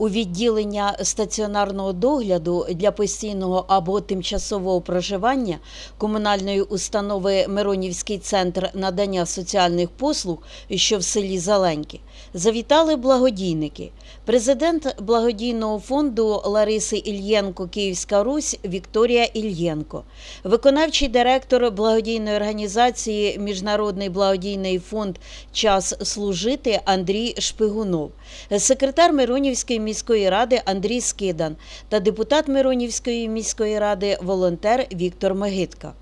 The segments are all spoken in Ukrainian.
У відділення стаціонарного догляду для постійного або тимчасового проживання комунальної установи Миронівський центр надання соціальних послуг, що в селі Зеленьки, завітали благодійники. Президент благодійного фонду Лариси Ільєнко Київська Русь Вікторія Ільєнко, виконавчий директор благодійної організації Міжнародний благодійний фонд Час служити Андрій Шпигунов, секретар Миронівської міської ради Андрій Скидан та депутат Миронівської міської ради волонтер Віктор Мегитка.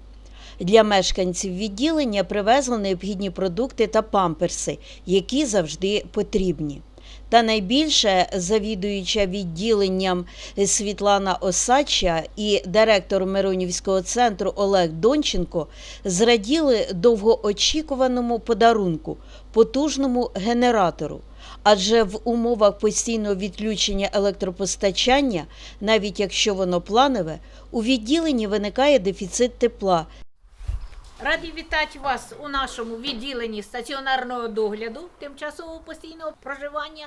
Для мешканців відділення привезли необхідні продукти та памперси, які завжди потрібні. Та найбільше завідуюча відділенням Світлана Осадча і директор Миронівського центру Олег Донченко зраділи довгоочікуваному подарунку потужному генератору. Адже в умовах постійного відключення електропостачання, навіть якщо воно планове, у відділенні виникає дефіцит тепла, Раді вітати вас у нашому відділенні стаціонарного догляду тимчасового постійного проживання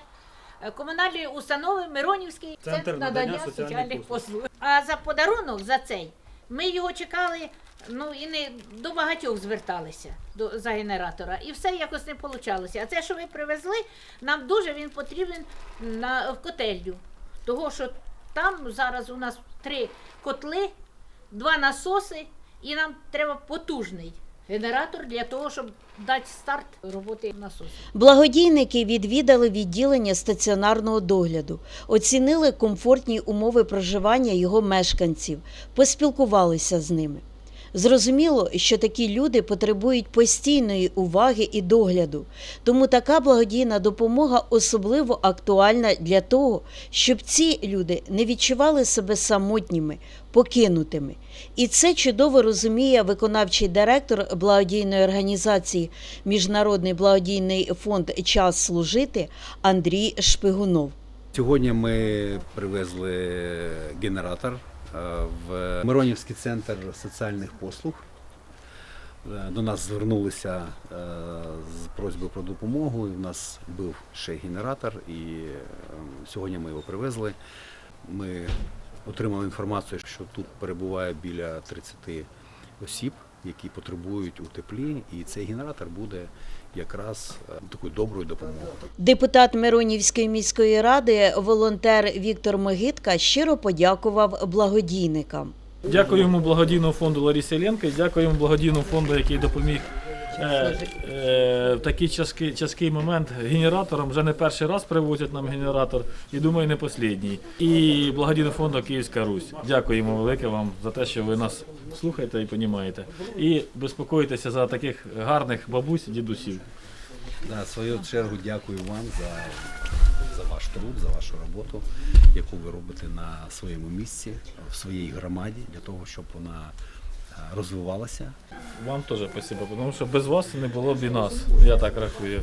е, комунальної установи Миронівський центр, надання, соціальних послуг. А за подарунок за цей ми його чекали. Ну і не до багатьох зверталися до за генератора, і все якось не вийшло. А це, що ви привезли, нам дуже він потрібен на в котельню. Того, що там зараз у нас три котли, два насоси, і нам треба потужний генератор для того, щоб дати старт роботи насосу. Благодійники відвідали відділення стаціонарного догляду, оцінили комфортні умови проживання його мешканців, поспілкувалися з ними. Зрозуміло, що такі люди потребують постійної уваги і догляду, тому така благодійна допомога особливо актуальна для того, щоб ці люди не відчували себе самотніми, покинутими. І це чудово розуміє виконавчий директор благодійної організації Міжнародний благодійний фонд Час служити Андрій Шпигунов. Сьогодні ми привезли генератор в Миронівський центр соціальних послуг. Е, До нас звернулися е, з просьбою про допомогу. У нас був ще генератор, і е, сьогодні ми його привезли. Ми отримали інформацію, що тут перебуває біля 30 осіб, які потребують у теплі, і цей генератор буде якраз е, такою доброю допомогою. Депутат Миронівської міської ради, волонтер Віктор Могитка щиро подякував благодійникам. Дякуємо благодійному фонду Ларісі Ленко, і дякуємо благодійному фонду, який допоміг е, е, в такий тяжкий, тяжкий момент генератором. Вже не перший раз привозять нам генератор, і думаю, не останній. І благодійному фонду Київська Русь. Дякуємо велике вам за те, що ви нас слухаєте і розумієте. І безпокоїтеся за таких гарних бабусь, дідусів. Да, свою чергу дякую вам за, за ваш труд, за вашу роботу, яку ви робите на своєму місці, в своїй громаді, для того, щоб вона розвивалася. Вам теж спасибо, тому що без вас не було б і нас. Я так рахую.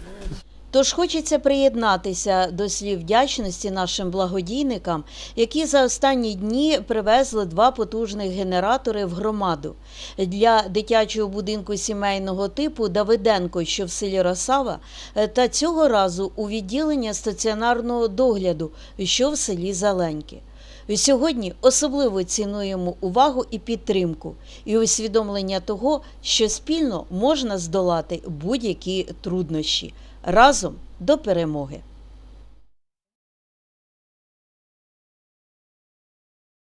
Тож хочеться приєднатися до слів вдячності нашим благодійникам, які за останні дні привезли два потужних генератори в громаду. Для дитячого будинку сімейного типу Давиденко, що в селі Росава, е, та цього разу у відділення стаціонарного догляду, що в селі Зеленьки. Сьогодні особливо цінуємо увагу і підтримку, і усвідомлення того, що спільно можна здолати будь-які труднощі разом до перемоги.